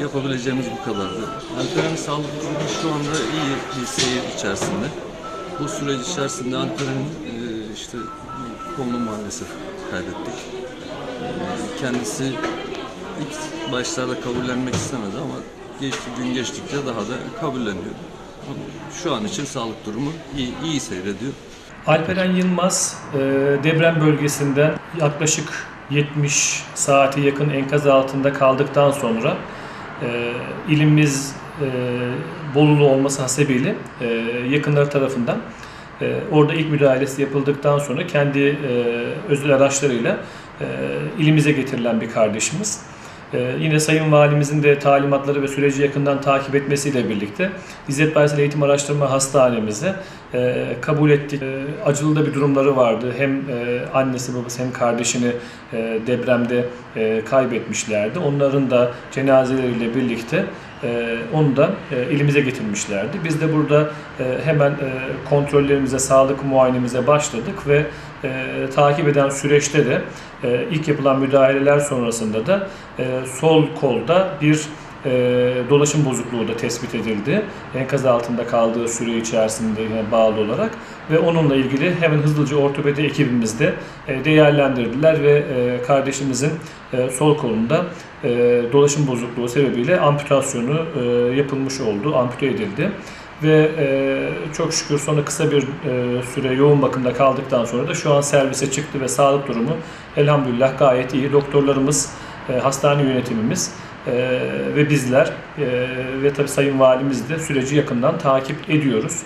yapabileceğimiz bu kadardı. Alperen'in sağlık durumu şu anda iyi bir seyir içerisinde. Bu süreç içerisinde Alperen'in e, işte kolunu maalesef kaybettik. E, kendisi ilk başlarda kabullenmek istemedi ama geçti, gün geçtikçe daha da kabulleniyor. Şu an için sağlık durumu iyi, iyi seyrediyor. Alperen Yılmaz e, deprem bölgesinden yaklaşık 70 saate yakın enkaz altında kaldıktan sonra e, ilimiz e, Bolulu olması hasebiyle e, yakınları tarafından e, orada ilk müdahalesi yapıldıktan sonra kendi e, özel araçlarıyla e, ilimize getirilen bir kardeşimiz. Ee, yine Sayın Valimizin de talimatları ve süreci yakından takip etmesiyle birlikte İzzet Baysal Eğitim Araştırma Hastanemize e, kabul ettik. E, acılı da bir durumları vardı. Hem e, annesi babası hem kardeşini e, depremde e, kaybetmişlerdi. Onların da cenazeleriyle birlikte e, onu da e, elimize getirmişlerdi. Biz de burada e, hemen e, kontrollerimize, sağlık muayenemize başladık ve e, takip eden süreçte de ilk yapılan müdahaleler sonrasında da sol kolda bir e, dolaşım bozukluğu da tespit edildi. Enkaz altında kaldığı süre içerisinde yine bağlı olarak ve onunla ilgili hemen hızlıca ortopedi ekibimizde e, değerlendirdiler ve e, kardeşimizin e, sol kolunda e, dolaşım bozukluğu sebebiyle amputasyonu e, yapılmış oldu, ampute edildi ve e, çok şükür sonra kısa bir e, süre yoğun bakımda kaldıktan sonra da şu an servise çıktı ve sağlık durumu elhamdülillah gayet iyi. Doktorlarımız, e, hastane yönetimimiz e, ve bizler e, ve tabii Sayın Valimiz de süreci yakından takip ediyoruz.